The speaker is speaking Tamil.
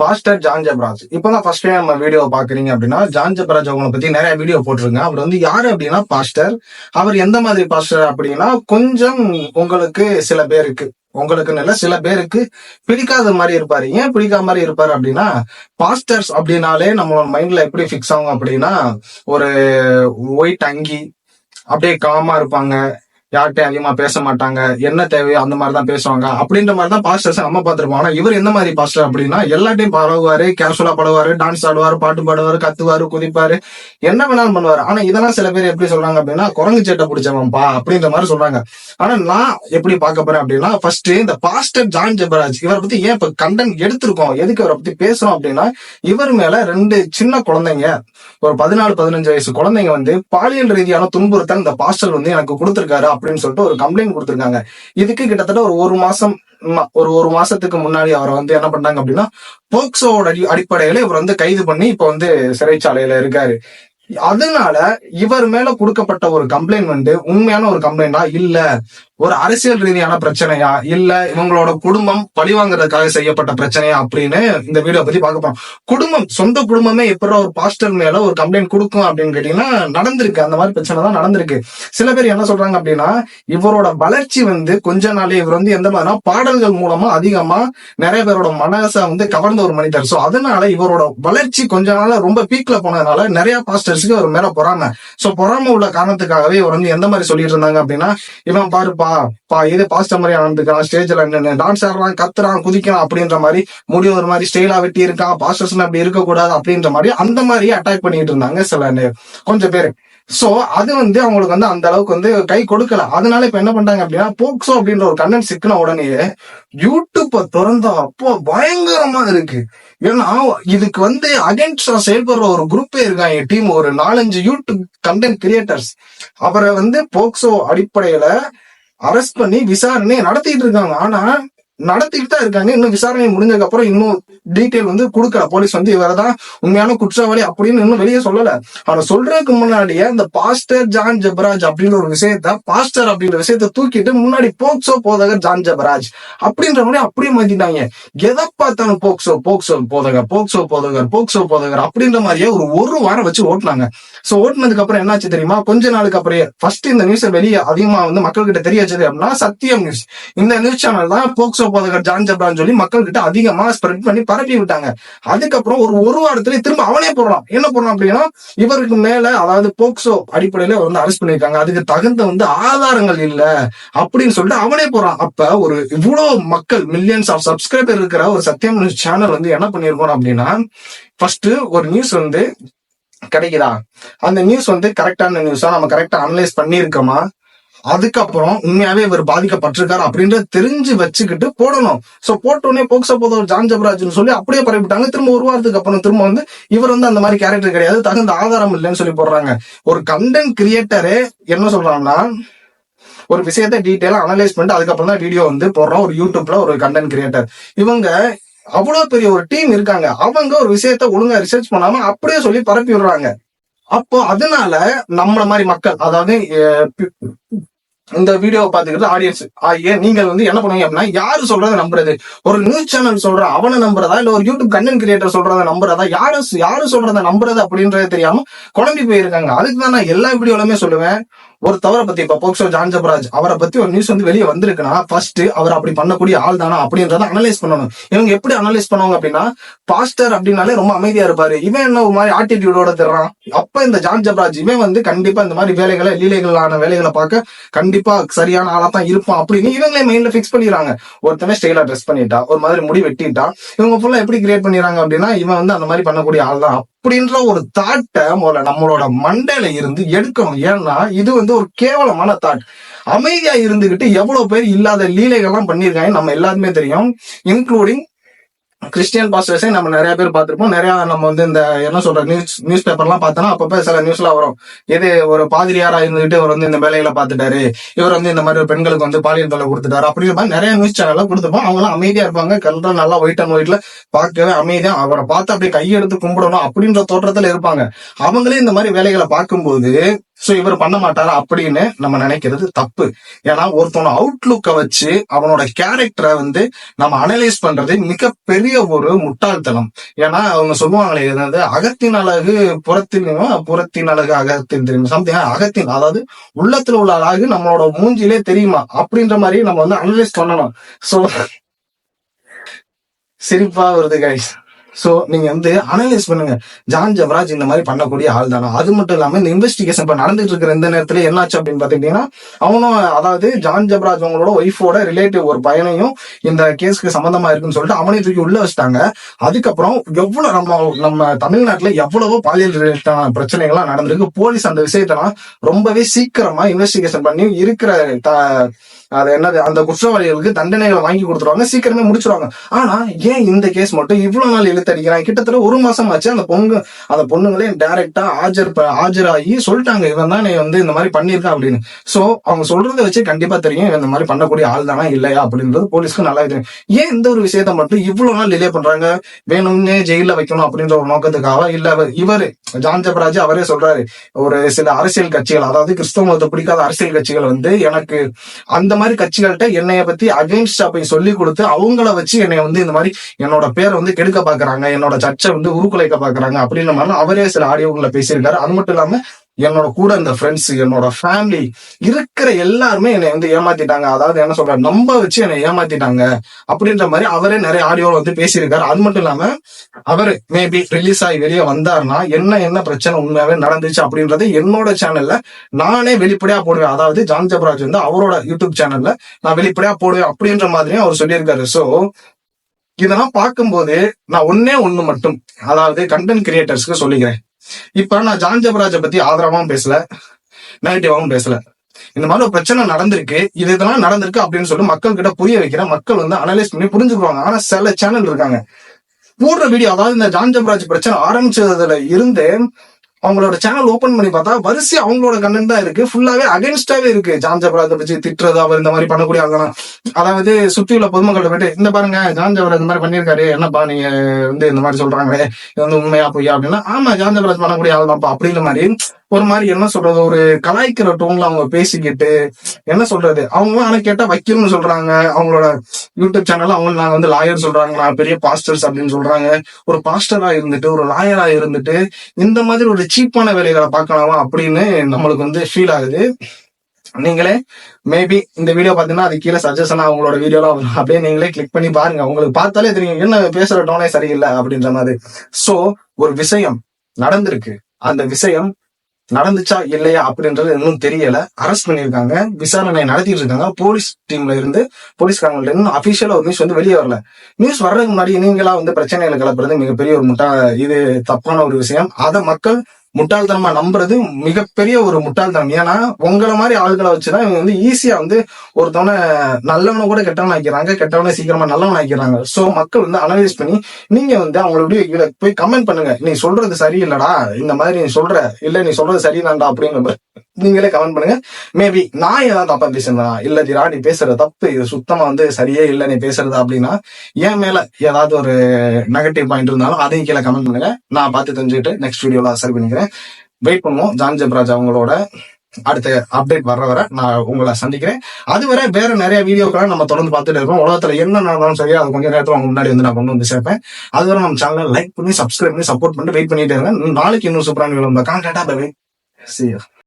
பாஸ்டர் ஜான் ஜபராஜ் இப்பதான் ஃபர்ஸ்ட் டைம் நம்ம வீடியோ பாக்குறீங்க அப்படின்னா ஜான் ஜபராஜ் அவங்களை பத்தி நிறைய வீடியோ போட்டிருங்க. அவர் வந்து யாரு அப்படின்னா பாஸ்டர் அவர் எந்த மாதிரி பாஸ்டர் அப்படின்னா கொஞ்சம் உங்களுக்கு சில பேருக்கு உங்களுக்குன்னு இல்ல சில பேருக்கு பிடிக்காத மாதிரி இருப்பாரு. ஏன் பிடிக்காத மாதிரி இருப்பாரு அப்படின்னா பாஸ்டர்ஸ் அப்படின்னாலே நம்மளோட மைண்ட்ல எப்படி ஃபிக்ஸ் ஆகும் அப்படின்னா ஒரு ஒயிட் அங்கி அப்படியே காமா இருப்பாங்க. யார்கிட்டயும் அதிகமா பேச மாட்டாங்க. என்ன தேவையோ அந்த மாதிரி தான் பேசுவாங்க. அப்படின்ற மாதிரி தான் பாஸ்டர்ஸ் நம்ம பார்த்திருப்போம். ஆனா இவர் எந்த மாதிரி பாஸ்டர் அப்படின்னா எல்லாத்தையும் பழகுவாரு கேஷுவலா பழகுவாரு டான்ஸ் ஆடுவாரு பாட்டு பாடுவாரு கத்துவாரு குதிப்பாரு என்ன வேணாலும் பண்ணுவாரு. ஆனா இதெல்லாம் சில பேர் எப்படி சொல்றாங்க அப்படின்னா குரங்கு சேட்டை பிடிச்சவன்பா அப்படின்ற மாதிரி சொல்றாங்க. ஆனா நான் எப்படி பார்க்க போறேன் அப்படின்னா ஃபர்ஸ்ட் இந்த பாஸ்டர் ஜான் ஜெபராஜ் இவரை பத்தி ஏன் இப்ப கண்டன் எடுத்திருக்கோம் எதுக்கு இவரை பத்தி பேசுறோம் அப்படின்னா இவர் மேல ரெண்டு சின்ன குழந்தைங்க ஒரு பதினாலு பதினஞ்சு வயசு குழந்தைங்க வந்து பாலியல் ரீதியான துன்புறுத்தல் இந்த பாஸ்டர் வந்து எனக்கு கொடுத்திருக்காரு. அப்படின்னு சொல்லிட்டு ஒரு கம்ப்ளைண்ட் கொடுத்துருக்காங்க. இதுக்கு கிட்டத்தட்ட ஒரு ஒரு மாசம் ஒரு ஒரு மாசத்துக்கு முன்னாடி அவரை வந்து என்ன பண்ணாங்க அப்படின்னா போக்சோவோட அடி அடிப்படையில இவர் வந்து கைது பண்ணி இப்ப வந்து சிறைச்சாலையில இருக்காரு. அதனால இவர் மேல கொடுக்கப்பட்ட ஒரு கம்ப்ளைண்ட் வந்து உண்மையான ஒரு கம்ப்ளைண்டா இல்ல. ஒரு அரசியல் ரீதியான பிரச்சனையா? இல்ல இவங்களோட குடும்பம் பழிவாங்குறதுக்காக செய்யப்பட்ட பிரச்சனையா அப்படின்னு இந்த வீடியோ பத்தி பார்க்க போறோம். குடும்பம் சொந்த குடும்பமே எப்படி ஒரு பாஸ்டர் மேல ஒரு கம்ப்ளைண்ட் கொடுக்கும் அப்படின்னு கேட்டீங்கன்னா நடந்திருக்கு. அந்த மாதிரி பிரச்சனை தான் நடந்திருக்கு. சில பேர் என்ன சொல்றாங்க அப்படின்னா இவரோட வளர்ச்சி வந்து கொஞ்ச நாளே இவர் வந்து எந்த மாதிரினா பாடல்கள் மூலமா அதிகமா நிறைய பேரோட மனசை வந்து கவர்ந்த ஒரு மனிதர். சோ அதனால இவரோட வளர்ச்சி கொஞ்ச நாள ரொம்ப பீக்ல போனதுனால நிறைய பாஸ்டர்ஸ்க்கு இவர் மேல பொறாம. சோ பொறாம உள்ள காரணத்துக்காகவே இவர் வந்து எந்த மாதிரி சொல்லிட்டு இருந்தாங்க அப்படின்னா இவன் பாருப்பா பா இது பாஸ்டர் மாதிரி நடந்துக்கிறான் ஸ்டேஜ்ல நின்று டான்ஸ் ஆடுறான் கத்துறான் குதிக்கிறான் அப்படின்ற மாதிரி முடி ஒரு மாதிரி ஸ்டைலா வெட்டி இருக்கான் பாஸ்டர்ஸ் அப்படி இருக்கக்கூடாது அப்படின்ற மாதிரி அந்த மாதிரி அட்டாக் பண்ணிட்டு இருந்தாங்க சில கொஞ்சம் பேர். சோ அது வந்து அவங்களுக்கு வந்து அந்த அளவுக்கு வந்து கை கொடுக்கல. அதனால இப்ப என்ன பண்றாங்க அப்படின்னா போக்சோ அப்படின்ற ஒரு கண்ணன் சிக்கின உடனேயே யூடியூப்ப திறந்த அப்போ பயங்கரமா இருக்கு. ஏன்னா இதுக்கு வந்து அகேன்ஸ்டா செயல்படுற ஒரு குரூப்பே இருக்காங்க என் டீம் ஒரு நாலஞ்சு யூடியூப் கண்டென்ட் கிரியேட்டர்ஸ் அவரை வந்து போக்சோ அடிப்படையில அரெஸ்ட் பண்ணி விசாரணை நடத்திட்டு இருக்காங்க. ஆனா நடத்திட்டு தான் இருக்காங்க. இன்னும் விசாரணை முடிஞ்சதுக்கு அப்புறம் இன்னும் டீட்டெயில் வந்து கொடுக்கல. போலீஸ் வந்து இவரதான் உண்மையான குற்றவாளி அப்படின்னு இன்னும் வெளியே சொல்லல. ஆனா சொல்றதுக்கு முன்னாடியே இந்த பாஸ்டர் ஜான் ஜபராஜ் அப்படின்ற ஒரு விஷயத்த பாஸ்டர் அப்படின்ற விஷயத்த தூக்கிட்டு முன்னாடி போக்சோ போதகர் ஜான் ஜபராஜ் அப்படின்ற மாதிரி அப்படியே மாத்திட்டாங்க. எதை பார்த்தாலும் போக்சோ போக்சோ போதகர் போக்சோ போதகர் போக்சோ போதகர் அப்படின்ற மாதிரியே ஒரு ஒரு வாரம் வச்சு ஓட்டுனாங்க. சோ ஓட்டுனதுக்கு அப்புறம் என்னாச்சு தெரியுமா? கொஞ்ச நாளுக்கு அப்புறம் ஃபர்ஸ்ட் இந்த நியூஸ் வெளியே அதிகமா வந்து மக்கள் கிட்ட தெரிய வச்சது அப்படின்னா சத்தியம் நியூஸ் இந்த நியூஸ் சேனல் தான் போக்சோ போதகர் ஜான் ஜப்ரான்னு சொல்லி மக்கள் கிட்ட அதிகமா ஸ்ப்ரெட் பண்ணி பரப்பி விட்டாங்க. அதுக்கப்புறம் ஒரு ஒரு வாரத்துல திரும்ப அவனே போடுறான் என்ன போடுறான் அப்படின்னா இவருக்கு மேல அதாவது போக்சோ அடிப்படையில வந்து அரெஸ்ட் பண்ணிருக்காங்க அதுக்கு தகுந்த வந்து ஆதாரங்கள் இல்ல அப்படின்னு சொல்லிட்டு அவனே போறான் அப்ப ஒரு இவ்வளவு மக்கள் மில்லியன்ஸ் ஆஃப் சப்ஸ்கிரைபர் இருக்கிற ஒரு சத்தியம் நியூஸ் சேனல் வந்து என்ன பண்ணிருக்கோம் அப்படின்னா ஃபர்ஸ்ட் ஒரு நியூஸ் வந்து கிடைக்குதா? அந்த நியூஸ் வந்து கரெக்டான நியூஸா நம்ம கரெக்டா அனலைஸ் பண்ணியிருக்கோமா? அதுக்கப்புறம் உண்மையாவே இவர் பாதிக்கப்பட்டிருக்காரு அப்படின்றத தெரிஞ்சு வச்சுக்கிட்டு போடணும். சோ போட்டோடனே போக்சோ போதவர் ஜான் ஜபராஜ்னு சொல்லி அப்படியே பரப்பிட்டாங்க. திரும்ப ஒரு வாரத்துக்கு அப்புறம் திரும்ப வந்து இவர் வந்து அந்த மாதிரி கேரக்டர் கிடையாது. தகுந்த ஆதாரம் இல்லைன்னு சொல்லி போடுறாங்க. ஒரு கண்டென்ட் கிரியேட்டரே என்ன சொல்றாங்கன்னா ஒரு விஷயத்தை டீட்டெயிலா அனலைஸ் பண்ணிட்டு அதுக்கப்புறம் தான் வீடியோ வந்து போடுறோம் ஒரு யூடியூப்ல ஒரு கண்டென்ட் கிரியேட்டர் இவங்க அவ்வளவு பெரிய ஒரு டீம் இருக்காங்க. அவங்க ஒரு விஷயத்த ஒழுங்கா ரிசர்ச் பண்ணாம அப்படியே சொல்லி பரப்பி விடுறாங்க அப்போ அதனால நம்மள மாதிரி மக்கள் அதாவது இந்த வீடியோவை பாத்துக்கிறது ஆடியன்ஸ் ஆகிய நீங்கள் வந்து என்ன பண்ணுவீங்க அப்படின்னா யாரு சொல்றதை நம்புறது? ஒரு நியூஸ் சேனல் சொல்ற அவனை நம்புறதா? இல்ல ஒரு யூடியூப் கண்டென்ட் கிரியேட்டர் சொல்றதை நம்புறதா? யாரு யாரு சொல்றதை நம்புறது அப்படின்றது தெரியாம குழம்பி போயிருக்காங்க. அதுக்கு தான் நான் எல்லா வீடியோலுமே சொல்லுவேன். ஒரு தவறை பத்தி இப்ப போக்சோ ஜான் ஜபராஜ் அவரை பத்தி ஒரு நியூஸ் வந்து வெளியே வந்திருக்குன்னா ஃபர்ஸ்ட் அவர் அப்படி பண்ணக்கூடிய ஆள் தானா அப்படின்றத அனலைஸ் பண்ணணும். இவங்க எப்படி அனலைஸ் பண்ணுவாங்க அப்படின்னா பாஸ்டர் அப்படின்னாலே ரொம்ப அமைதியா இருப்பாரு. இவன் என்ன ஒரு மாதிரி ஆட்டிடியூடோட தர்றான். அப்ப இந்த ஜான் ஜபராஜ் இவன் வந்து கண்டிப்பா இந்த மாதிரி வேலைகளை லீலைகளான வேலைகளை பார்க்க கண்டிப்பா சரியான ஆளா தான் இருப்பான் அப்படின்னு இவங்களே மைண்ட்ல ஃபிக்ஸ் பண்ணிடுறாங்க. ஒருத்தவன் ஸ்டைலா ட்ரெஸ் பண்ணிட்டா ஒரு மாதிரி முடி வெட்டிட்டா இவங்க ஃபுல்லா எப்படி கிரியேட் பண்ணிடுறாங்க அப்படின்னா இவன் வந்து அந்த மாதிரி பண்ணக்கூடிய ஆள் தான். அப்படின்ற ஒரு தாட்டை முதல்ல நம்மளோட மண்டையில இருந்து எடுக்கணும். ஏன்னா இது வந்து ஒரு கேவலமான தாட் அமைதியா இருந்துகிட்டு எவ்வளவு பேர் இல்லாத லீலைகள்லாம் பண்ணியிருக்காங்க நம்ம எல்லாருமே தெரியும் இன்க்ளூடிங் கிறிஸ்டியன் பாஸ்டர்ஸே நம்ம நிறைய பேர் பார்த்திருப்போம். நிறைய நம்ம வந்து இந்த என்ன சொல்ற நியூஸ் நியூஸ் பேப்பர்லாம் பார்த்தோம்னா அப்பப்ப சில நியூஸ்லாம் வரும். இது ஒரு பாதிரியாரா இருந்துகிட்டு இவர் வந்து இந்த வேலையில பார்த்துட்டாரு. இவர் வந்து இந்த மாதிரி ஒரு பெண்களுக்கு வந்து பாலியல் தொலை கொடுத்துட்டாரு. அப்படிங்கிற மாதிரி நிறைய நியூஸ் சேனல்லாம் கொடுத்துப்போம் அவங்களாம் அமைதியா இருப்பாங்க. கல்ற நல்லா ஒயிட் அண்ட் ஒயிட்ல பார்க்கவே அமைதியா அவரை பார்த்து அப்படியே கையெடுத்து கும்பிடணும் அப்படின்ற தோற்றத்துல இருப்பாங்க. அவங்களே இந்த மாதிரி வேலைகளை பார்க்கும்போது சோ இவர் பண்ண மாட்டாரு அப்படின்னு நம்ம நினைக்கிறது தப்பு. ஏன்னா ஒருத்தவன அவுட்லுக்கை வச்சு அவனோட கேரக்டரை வந்து நம்ம அனலைஸ் பண்றது மிகப்பெரிய ஒரு முட்டாள்தனம். ஏன்னா அவங்க சொல்லுவாங்களே என்னது அகத்தின் அழகு புறத்தின் புறத்தின் அழகு அகத்தின் தெரியும்? சம்திங் அகத்தின் அதாவது உள்ளத்துல உள்ள அழகு நம்மளோட மூஞ்சிலே தெரியுமா? அப்படின்ற மாதிரி நம்ம வந்து அனலைஸ் பண்ணணும். சோ சிரிப்பா வருது கைஸ் சோ நீங்க வந்து அனலைஸ் பண்ணுங்க. ஜான் ஜவராஜ் இந்த மாதிரி பண்ணக்கூடிய ஆள் தானா? அது மட்டும் இல்லாம இந்த இன்வெஸ்டிகேஷன் இப்ப நடந்துட்டு இருக்கிற இந்த நேரத்துல என்னாச்சு அப்படின்னு பாத்தீங்கன்னா அவனும் அதாவது ஜான் ஜவராஜ் அவங்களோட ஒய்ஃபோட ரிலேட்டிவ் ஒரு பையனையும் இந்த கேஸ்க்கு சம்பந்தமா இருக்குன்னு சொல்லிட்டு அவனையும் தூக்கி உள்ள வச்சிட்டாங்க. அதுக்கப்புறம் எவ்வளவு நம்ம நம்ம தமிழ்நாட்டுல எவ்வளவோ பாலியல் ரிலேட்டான பிரச்சனைகள்லாம் நடந்திருக்கு. போலீஸ் அந்த விஷயத்தெல்லாம் ரொம்பவே சீக்கிரமா இன்வெஸ்டிகேஷன் பண்ணி இருக்கிற த- அது என்னது? அந்த குற்றவாளிகளுக்கு தண்டனைகளை வாங்கி கொடுத்துருவாங்க சீக்கிரமே முடிச்சிருவாங்க. ஆனா ஏன் இந்த கேஸ் மட்டும் இவ்வளவு நாள் இழுத்தடிக்கிறாங்க? கிட்டத்தட்ட ஒரு மாசம் ஆச்சு. அந்த பொண்ணு அந்த பொண்ணுங்களே டைரக்டா ஆஜர் ஆஜராகி சொல்லிட்டாங்க இவன் தான் நீ வந்து இந்த மாதிரி பண்ணியிருக்கான் அப்படின்னு. சோ அவங்க சொல்றதை வச்சு கண்டிப்பா தெரியும் இந்த மாதிரி பண்ணக்கூடிய ஆள் தானா இல்லையா? அப்படின்றது போலீஸ்க்கு நல்லா தெரியும். ஏன் இந்த ஒரு விஷயத்த மட்டும் இவ்வளவு நாள் டிலே பண்றாங்க? வேணும்னே ஜெயில வைக்கணும் அப்படின்ற ஒரு நோக்கத்துக்காக? இல்ல இவரு ஜான் ஜபராஜ் அவரே சொல்றாரு ஒரு சில அரசியல் கட்சிகள் அதாவது கிறிஸ்தவ மதத்தை பிடிக்காத அரசியல் கட்சிகள் வந்து எனக்கு அந்த மாதிரி கட்சிகள்கிட்ட என்னைய பத்தி அகைன்ஸ்டா போய் சொல்லி கொடுத்து அவங்கள வச்சு என்னை வந்து இந்த மாதிரி என்னோட பேரை வந்து கெடுக்க பாக்குறாங்க என்னோட சர்ச்சை வந்து உருக்குலைக்க பாக்குறாங்க அப்படின்னு அவரே சில ஆடியோங்களை பேசியிருக்காரு. அது மட்டும் இல்லாம என்னோட கூட இந்த ஃப்ரெண்ட்ஸ் என்னோட ஃபேமிலி இருக்கிற எல்லாருமே என்னை வந்து ஏமாத்திட்டாங்க. அதாவது என்ன சொல்ற நம்ப வச்சு என்னை ஏமாத்திட்டாங்க அப்படின்ற மாதிரி அவரே நிறைய ஆடியோவில் வந்து பேசியிருக்காரு. அது மட்டும் இல்லாம அவர் மேபி ரிலீஸ் ஆகி வெளியே வந்தாருன்னா என்ன என்ன பிரச்சனை உண்மையாவே நடந்துச்சு அப்படின்றது என்னோட சேனல்ல நானே வெளிப்படையா போடுவேன். அதாவது ஜான் ஜபராஜ் வந்து அவரோட யூடியூப் சேனல்ல நான் வெளிப்படையா போடுவேன் அப்படின்ற மாதிரியும் அவர் சொல்லியிருக்காரு. சோ இதெல்லாம் பார்க்கும்போது நான் ஒன்னே ஒண்ணு மட்டும் அதாவது கண்டென்ட் கிரியேட்டர்ஸ்க்கு சொல்லிக்கிறேன். இப்ப நான் ஜான் ஜபராஜை பத்தி ஆதரவாவும் பேசல நெகட்டிவாவும் பேசல. இந்த மாதிரி ஒரு பிரச்சனை நடந்திருக்கு. இது இதெல்லாம் நடந்திருக்கு அப்படின்னு சொல்லிட்டு மக்கள் கிட்ட புரிய வைக்கிற மக்கள் வந்து அனலைஸ் பண்ணி புரிஞ்சுக்குவாங்க. ஆனா சில சேனல் இருக்காங்க. போடுற வீடியோ அதாவது இந்த ஜான் ஜபராஜ் பிரச்சனை ஆரம்பிச்சதுல இருந்து அவங்களோட சேனல் ஓபன் பண்ணி பார்த்தா வரிசை அவங்களோட கண்டென்ட் தான் இருக்கு. ஃபுல்லாவே அகைன்ஸ்டாவே இருக்கு. ஜான் ஜபராஜை பத்தி திட்டுறது அவர் இந்த மாதிரி பண்ணக்கூடிய ஆகலாம் அதாவது சுத்தி உள்ள பொதுமக்கள் போயிட்டு இந்த பாருங்க ஜான் ஜபராஜ் இந்த மாதிரி பண்ணியிருக்காரு. என்னப்பா நீங்க வந்து இந்த மாதிரி சொல்றாங்களே? இது வந்து உண்மையா பொய்யா? அப்படின்னா ஆமா ஜான் ஜபராஜ் பண்ணக்கூடிய ஆள் தான்ப்பா. மாதிரி ஒரு மாதிரி என்ன சொல்றது ஒரு கலாய்க்கிற டோன்ல அவங்க பேசிக்கிட்டு என்ன சொல்றது? அவங்க ஆனா கேட்டா வைக்கணும்னு சொல்றாங்க. அவங்களோட யூடியூப் சேனல் அவங்க நாங்க வந்து லாயர் சொல்றாங்க நான் பெரிய பாஸ்டர்ஸ் அப்படின்னு சொல்றாங்க. ஒரு பாஸ்டரா இருந்துட்டு ஒரு லாயரா இருந்துட்டு இந்த மாதிரி ஒரு சீப்பான வேலைகளை பார்க்கலாமா அப்படின்னு நம்மளுக்கு வந்து ஃபீல் ஆகுது. நீங்களே மேபி இந்த வீடியோ பாத்தீங்கன்னா அது கீழே சஜஷனா அவங்களோட வீடியோலாம் வரும். அப்படியே நீங்களே கிளிக் பண்ணி பாருங்க. உங்களுக்கு பார்த்தாலே தெரியும் என்ன பேசுற டோனே சரியில்லை அப்படின்ற மாதிரி. ஸோ ஒரு விஷயம் நடந்திருக்கு. அந்த விஷயம் நடந்துச்சா இல்லையா அப்படின்றது இன்னும் தெரியல. அரெஸ்ட் பண்ணியிருக்காங்க. விசாரணை நடத்திட்டு இருக்காங்க. போலீஸ் டீம்ல இருந்து போலீஸ்காரங்கள்ட்ட இன்னும் அபிஷியலா ஒரு நியூஸ் வந்து வெளியே வரல. நியூஸ் வர்றதுக்கு முன்னாடி நீங்களா வந்து பிரச்சனைகளை கிளப்புறது மிகப்பெரிய ஒரு முட்டா இது தப்பான ஒரு விஷயம். அதை மக்கள் முட்டாள்தனமா நம்புறது மிகப்பெரிய ஒரு முட்டாள்தனம். ஏன்னா உங்களை மாதிரி ஆளுகளை வச்சுதான் இவங்க வந்து ஈஸியா வந்து ஒருத்தவனை நல்லவனை கூட கெட்டவன் ஆக்கிறாங்க கெட்டவனை சீக்கிரமா நல்லவன் ஆக்கிறாங்க சோ மக்கள் வந்து அனலைஸ் பண்ணி நீங்க வந்து அவங்களுடைய போய் கமெண்ட் பண்ணுங்க. நீ சொல்றது சரியில்லடா இந்த மாதிரி நீ சொல்ற. இல்ல நீ சொல்றது சரிதான்டா அப்படிங்கிற நீங்களே கமெண்ட் பண்ணுங்க. மேபி நான் ஏதாவது தப்பா பேசுறேனா இல்ல ஜிரா நீ பேசுற தப்பு இது சுத்தமா வந்து சரியே இல்ல நீ பேசுறது அப்படின்னா என் மேல ஏதாவது ஒரு நெகட்டிவ் பாயிண்ட் இருந்தாலும் அதையும் கீழே கமெண்ட் பண்ணுங்க. நான் பார்த்து தெரிஞ்சுக்கிட்டு நெக்ஸ்ட் வீடியோல சரி பண்ணிக்கிறேன். வெயிட் பண்ணுவோம். ஜான் ஜெப்ராஜ் அவங்களோட அடுத்த அப்டேட் வர்ற வரை நான் உங்களை சந்திக்கிறேன். அதுவரை வேற நிறைய வீடியோக்களை நம்ம தொடர்ந்து பார்த்துட்டு இருப்போம் உலகத்துல என்ன நடந்தாலும் சரி அது கொஞ்சம் நேரத்தில் உங்க முன்னாடி வந்து நான் கொண்டு வந்து சேர்ப்பேன். அதுவரை நம்ம சேனலை லைக் பண்ணி சப்ஸ்கிரைப் பண்ணி சப்போர்ட் பண்ணிட்டு வெயிட் பண்ணிட்டே இருங்க. நாளைக்கு இன்னும் சூப்பரான வீடியோ கான்டாக்டா பை